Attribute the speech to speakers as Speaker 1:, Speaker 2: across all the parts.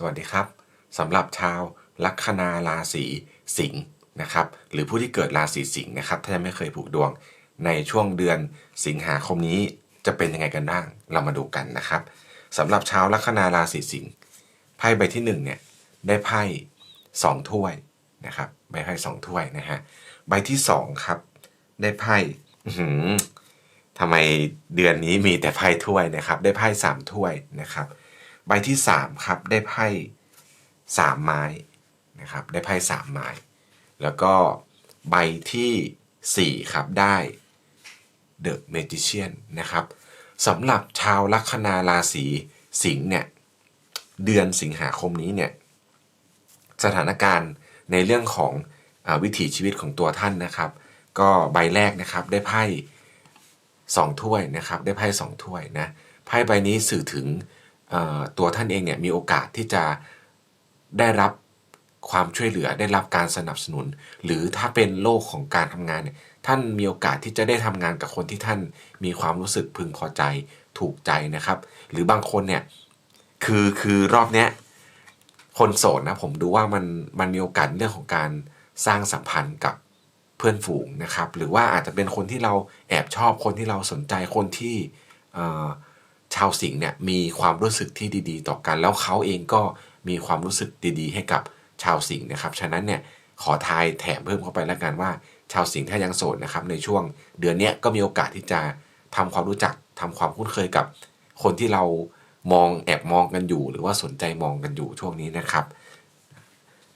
Speaker 1: สวัสดีครับสำหรับชาวลัคนาราศีสิงห์นะครับ หรือผู้ที่เกิดราศีสิงห์นะครับ ถ้ายังไม่เคยผูกดวง ในช่วงเดือนสิงหาคมนี้จะเป็นยังไงกันบ้าง เรามาดูกันนะครับสำหรับชาวลัคนาราศีสิงห์ไพ่ใบที่หนึ่งเนี่ยได้ไพ่สองถ้วยนะครับใบไพ่สองถ้วยนะฮะใบที่สองครับ ได้ไพ่ทำไมเดือนนี้มีแต่ไพ่ถ้วยนะครับ ได้ไพ่สามถ้วยนะครับ ใบที่สามครับ ได้ไพ่สามไม้นะครับได้ไพ่สามไม้ แล้วก็ใบที่สี่ครับได้ The Magician นะครับสำหรับชาวลัคนาราศีสิงห์เนี่ยเดือนสิงหาคมนี้เนี่ยสถานการณ์ในเรื่องของอวิถีชีวิตของตัวท่านนะครับ ก็ใบแรกนะครับได้ไพ่สองถ้วยนะครับได้ไพ่สองถ้วยนะไพ่ใบนี้สื่อถึง ตัวท่านเองเนี่ยมีโอกาสที่จะได้รับความช่วยเหลือได้รับการสนับสนุน หรือถ้าเป็นโลกของการทำงานเนี่ยท่านมีโอกาสที่จะได้ทำงานกับคนที่ท่านมีความรู้สึกพึงพอใจถูกใจนะครับ หรือบางคนเนี่ยคือคือรอบเนี้ยคนโสดนะผมดูว่ามันมันมีโอกาสเรื่องของการสร้างสัมพันธ์กับเพื่อนฝูงนะครับ หรือว่าอาจจะเป็นคนที่เราแอบชอบคนที่เราสนใจคนที่อ ชาวสิงห์เนี่ยมีความรู้สึกที่ดีๆ ต่อกัน แล้วเขาเองก็มีความรู้สึกดีๆ ให้กับชาวสิงห์นะครับ ฉะนั้นเนี่ยขอทายแถมเพิ่มเข้าไปแล้วกันว่า ชาวสิงห์ถ้ายังโสดนะครับในช่วง เดือนนี้ก็มีโอกาสที่จะทำความรู้จักทำความคุ้นเคยกับ คนที่เรามองแอบมองกันอยู่ หรือว่าสนใจมองกันอยู่ช่วงนี้นะครับ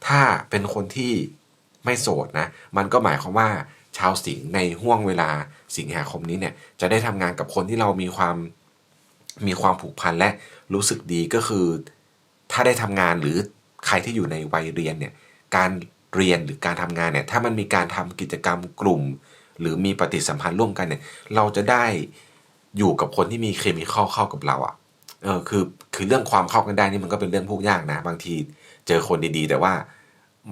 Speaker 1: ถ้าเป็นคนที่ไม่โสดนะมันก็หมายความว่าชาวสิงห์ในห่วงเวลาสิงหาคมนี้เนี่ยจะได้ทำงานกับคนที่เรามีความ มีความผูกพันและรู้สึกดีก็คือ ถ้าได้ทำงานหรือใครที่อยู่ในวัยเรียนเนี่ยการเรียนหรือการทำงานเนี่ยถ้ามันมีการทำกิจกรรมกลุ่ม หรือมีปฏิสัมพันธ์ร่วมกันเนี่ยเราจะได้อยู่กับคนที่มีเคมีเข้าเข้ากับเราอะ่ะเออคือคือเรื่องความเข้ากันได้นี่มันก็เป็นเรื่องพูดยากนะ บางทีเจอคนดีๆ แต่ว่า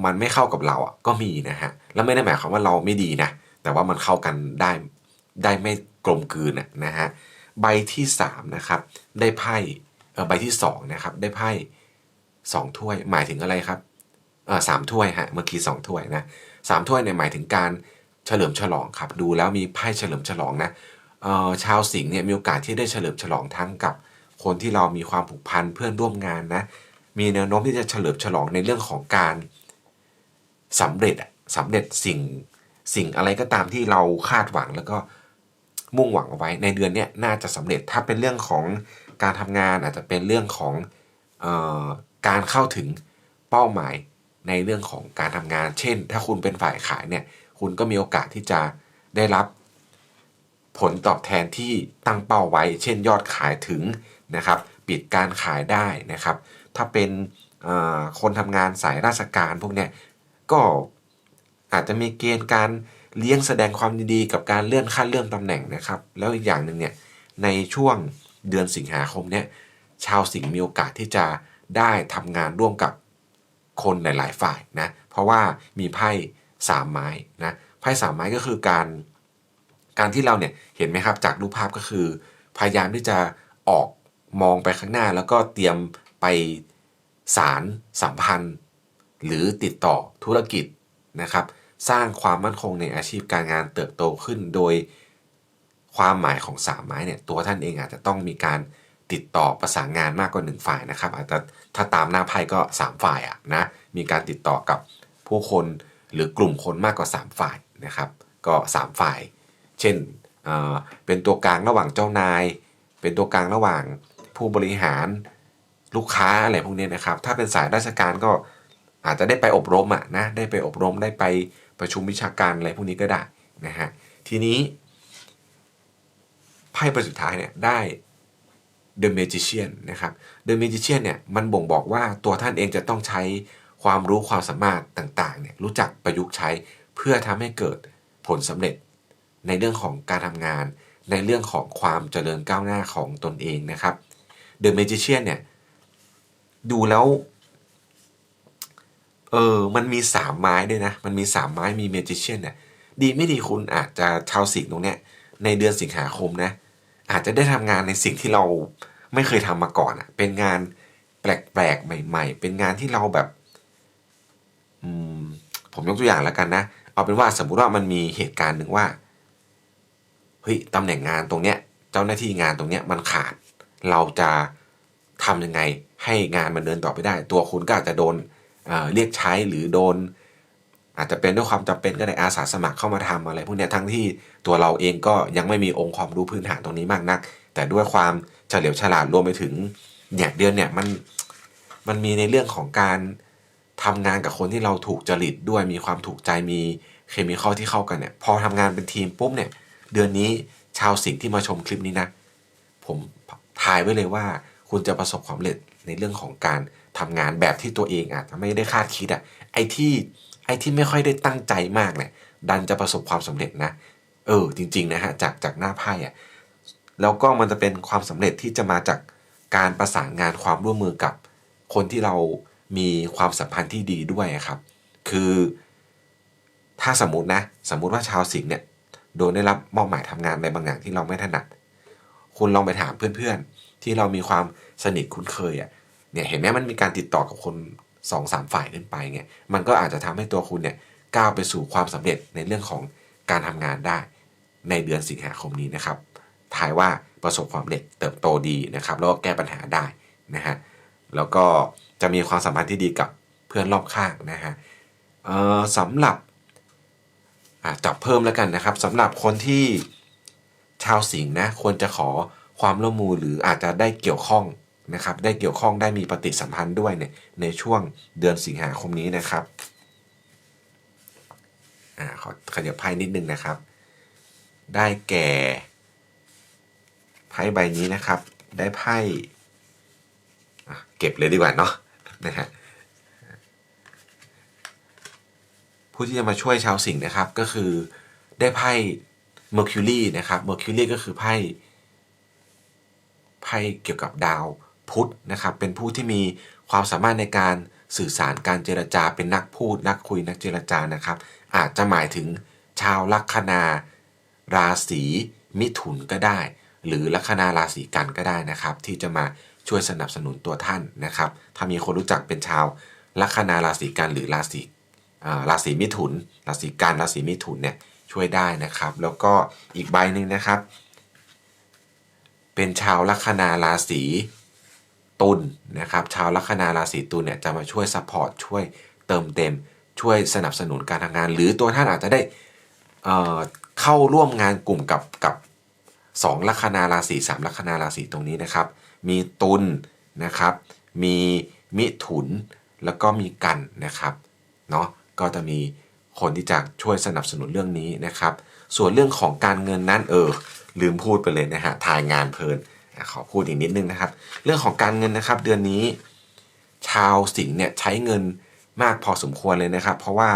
Speaker 1: มันไม่เข้ากับเราอะก็มีนะฮะแล้วไม่ได้หมายความว่าเราไม่ดีนะแต่ว่ามันเข้ากันได้ได้ไม่กลมกลืนน่ะนะฮะ ใบที่สามนะครับได้ไพ่ใบที่สองนะครับได้ไพ่สองถ้วยหมายถึงอะไรครับสามถ้วยฮะเมื่อกี้สองถ้วยนะสามถ้วยเนี่ยหมายถึงการเฉลิมฉลองครับ ดูแล้วมีไพ่เฉลิมฉลองนะชาวสิงห์เนี่ยมีโอกาสที่ได้เฉลิมฉลองทั้งกับ คนที่เรามีความผูกพันเพื่อนร่วมงานนะมีแนวโน้มที่จะเฉลิมฉลองในเรื่องของการสำเร็จอะสำเร็จสิ่งสิ่งอะไรก็ตามที่เราคาดหวังแล้วก็ มุ่งหวังเอาไว้ในเดือนนี้น่าจะสำเร็จถ้าเป็นเรื่องของการทำงานอาจจะเป็นเรื่องของออการเข้าถึงเป้าหมายในเรื่องของการทำงาน เช่น ถ้าคุณเป็นฝ่ายขายเนี่ยคุณก็มีโอกาสที่จะได้รับผลตอบแทนที่ตั้งเป้าไว้ เช่น ยอดขายถึงนะครับ ปิดการขายได้นะครับ ถ้าเป็นคนทำงานสายราชการพวกเนี้ยก็อาจจะมีเกณฑ์การ เลี้ยงแสดงความดีกับการเลื่อนขั้นเลื่อนตำแหน่งนะครับ แล้วอีกอย่างหนึ่งเนี่ยในช่วงเดือนสิงหาคมเนี่ยชาวสิงห์มีโอกาสที่จะได้ทำงานร่วมกับคนหลาย ๆ ฝ่ายนะเพราะว่ามีไพ่สามไม้นะไพ่สามไม้ก็คือการ การที่เราเนี่ยเห็นไหมครับจากรูปภาพก็คือ พยายามที่จะออกมองไปข้างหน้า แล้วก็เตรียมไปสารสัมพันธ์ หรือติดต่อธุรกิจนะครับ สร้างความมั่นคงในอาชีพการงานเติบโตขึ้น โดยความหมายของสามไม้เนี่ยตัวท่านเองอาจจะต้องมีการติดต่อประสานงานมากกว่าหนึ่งฝ่ายนะครับ อาจจะถ้าตามหน้าไพ่ก็สามฝ่ายอะนะมีการติดต่อกับผู้คนหรือกลุ่มคนมากกว่าสามฝ่ายนะครับ ก็สามฝ่าย เช่นเเป็นตัวกลางระหว่างเจ้านาย เป็นตัวกลางระหว่างผู้บริหารลูกค้าอะไรพวกนี้นะครับ ถ้าเป็นสายราชการก็อาจจะได้ไปอบรมอะนะได้ไปอบรมได้ไป ประชุมวิชาการอะไรพวกนี้ก็ได้นะฮะทีนี้ไพ่ใบสุดท้ายเนี่ยได้ The Magician นะครับ The Magician เนี่ยมันบ่งบอกว่าตัวท่านเองจะต้องใช้ความรู้ความสามารถต่างๆเนี่ยรู้จักประยุกต์ใช้เพื่อทำให้เกิดผลสำเร็จ ในเรื่องของการทำงาน ในเรื่องของความเจริญก้าวหน้าของตนเองนะครับ The Magician เนี่ยดูแล้ว เออ มันมีสามไม้ด้วยนะ มันมีสามไม้มี Magician เนี่ย ดีไม่ดีคุณอาจจะชาวสิงห์ตรงเนี้ย ในเดือนสิงหาคมนะ อาจจะได้ทำงานในสิ่งที่เราไม่เคยทำมาก่อนอะเป็นงานแปลกๆ ใหม่ ๆ เป็นงานที่เราแบบ อืม ผมยกตัวอย่างแล้วกันนะ เอาเป็นว่าสมมุติว่ามันมีเหตุการณ์หนึ่งว่า เฮ้ยตำแหน่งงานตรงเนี้ย เจ้าหน้าที่งานตรงเนี้ยมันขาด เราจะทำยังไงให้งานมันเดินต่อไปได้ ตัวคุณก็อาจจะโดน เเรียกใช้หรือโดน อาจจะเป็นด้วยความจำเป็นก็ได้อาสาสมัครเข้ามาทำอะไรพวกนี้ทั้งที่ตัวเราเองก็ยังไม่มีองค์ความรู้พื้นฐานตรงนี้มากนัก แต่ด้วยความเฉลียวฉลาดรวมไปถึงอย่างเดือนเนี่ยมันมันมีในเรื่องของการทำงานกับคนที่เราถูกจริตด้วยมีความถูกใจมีเคมีข้าที่เข้ากันเนี่ยพอทำงานเป็นทีมปุ๊บเนี่ยเดือนนี้ชาวสิงห์ที่มาชมคลิปนี้นะ ผมทายไว้เลยว่า คุณจะประสบความสำเร็จในเรื่องของการ ทำงานแบบที่ตัวเองอาจจะไม่ได้คาดคิดอะไอ้ที่ไอ้ที่ไม่ค่อยได้ตั้งใจมากเนี่ยดันจะประสบความสำเร็จนะ เออ จริง ๆ นะฮะจากจากหน้าไพ่อะแล้วก็มันจะเป็นความสำเร็จที่จะมาจากการประสานงานความร่วมมือกับ คนที่เรามีความสัมพันธ์ที่ดีด้วยครับ คือ ถ้าสมมตินะ สมมุติว่าชาวสิงห์เนี่ยโดนได้รับมอบหมายทำงานในบางอย่างที่เราไม่ถนัด คุณลองไปถามเพื่อนๆ ที่เรามีความสนิทคุ้นเคยอะ เนี่ยเห็นไหมมันมีการติดต่อกับคนสองสามฝ่ายขึ้นไปเงี้ยมันก็อาจจะทำให้ตัวคุณเนี่ยก้าวไปสู่ความสำเร็จในเรื่องของการทำงานได้ ในเดือนสิงหาคมนี้นะครับทายว่าประสบความสำเร็จเติบโตดีนะครับแล้วก็แก้ปัญหาได้นะฮะแล้วก็จะมีความสัมพันธ์ที่ดีกับเพื่อนรอบข้างนะฮะสำหรับจับเพิ่มแล้วกันนะครับสำหรับคนที่ชาวสิงห์นะควรจะขอความร่วมมือหรืออาจจะได้เกี่ยวข้อง นะครับได้เกี่ยวข้องได้มีปฏิสัมพันธ์ด้วยเนี่ยในช่วงเดือนสิงหาคมนี้นะครับอ่าขอขยับไพ่นิดนึงนะครับ ได้แก่ไพ่ใบนี้นะครับ ได้ไพ่เก็บเลยดีกว่าเนาะนะฮะผู้ที่จะมาช่วยชาวสิงห์นะครับก็คือได้ไพ่ Mercury นะครับ Mercury ก็คือไพ่ไพ่เกี่ยวกับดาว พุธนะครับเป็นผู้ที่มีความสามารถในการสื่อสารการเจรจาเป็นนักพูด นักคุยนักเจรจานะครับ อาจจะหมายถึงชาวลัคนาราศีมิถุนก็ได้ หรือลัคนาราศีกันก็ได้นะครับ ที่จะมาช่วยสนับสนุนตัวท่านนะครับ ถ้ามีคนรู้จักเป็นชาวลัคนาราศีกันหรือราศีราศีมิถุน ราศีกันราศีมิถุนเนี่ยช่วยได้นะครับ แล้วก็อีกใบหนึ่งนะครับ เป็นชาวลัคนาราศี ตุลนะครับชาวลัคนาราศีตุลเนี่ยจะมาช่วยซัพพอร์ตช่วยเติมเต็ม ช่วยสนับสนุนการทำงาน หรือตัวท่านอาจจะได้เเข้าร่วมงานกลุ่มกับกับสองลัคนาราศีสามลัคนาราศีตรงนี้นะครับ มีตุลนะครับ มีมิถุนแล้วก็มีกันนะครับเนาะก็จะมีคนที่จะช่วยสนับสนุนเรื่องนี้นะครับ ส่วนเรื่องของการเงินนั้นเออลืมพูดไปเลยนะฮะถ่ายงานเพลิน ขอพูดอีกนิดนึงนะครับ เรื่องของการเงินนะครับ เดือนนี้ ชาวสิงห์เนี่ยใช้เงินมากพอสมควรเลยนะครับ เพราะว่า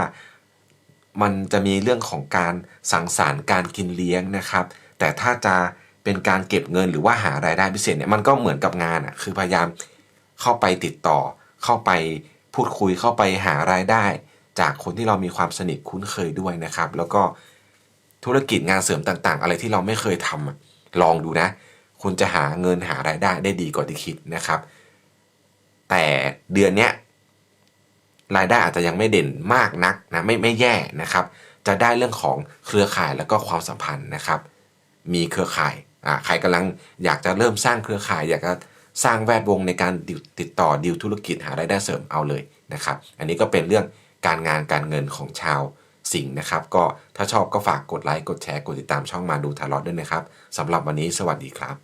Speaker 1: มันจะมีเรื่องของการสังสรรค์การกินเลี้ยงนะครับ แต่ถ้าจะเป็นการเก็บเงินหรือว่าหารายได้พิเศษเนี่ยมันก็เหมือนกับงานอะคือพยายามเข้าไปติดต่อ เข้าไปพูดคุยเข้าไปหารายได้ จากคนที่เรามีความสนิทคุ้นเคยด้วยนะครับ แล้วก็ธุรกิจงานเสริมต่างๆ อะไรที่เราไม่เคยทำอะลองดูนะ คุณจะหาเงินหารายได้ได้ดีกว่าที่คิดนะครับ แต่เดือนเนี้ยรายได้อาจจะยังไม่เด่นมากนักนะไม่ไม่แย่นะครับ จะได้เรื่องของเครือข่ายแล้วก็ความสัมพันธ์นะครับ มีเครือข่ายอ่าใครกำลังอยากจะเริ่มสร้างเครือข่าย อยากจะสร้างแวดวงในการติดต่อดิวธุรกิจหารายได้เสริมเอาเลยนะครับ อันนี้ก็เป็นเรื่องการงานการเงินของชาวสิงห์นะครับ ก็ถ้าชอบก็ฝากกดไลค์กดแชร์กดติดตามช่องมาดูทารอดด้วยนะครับสำหรับวันนี้สวัสดีครับ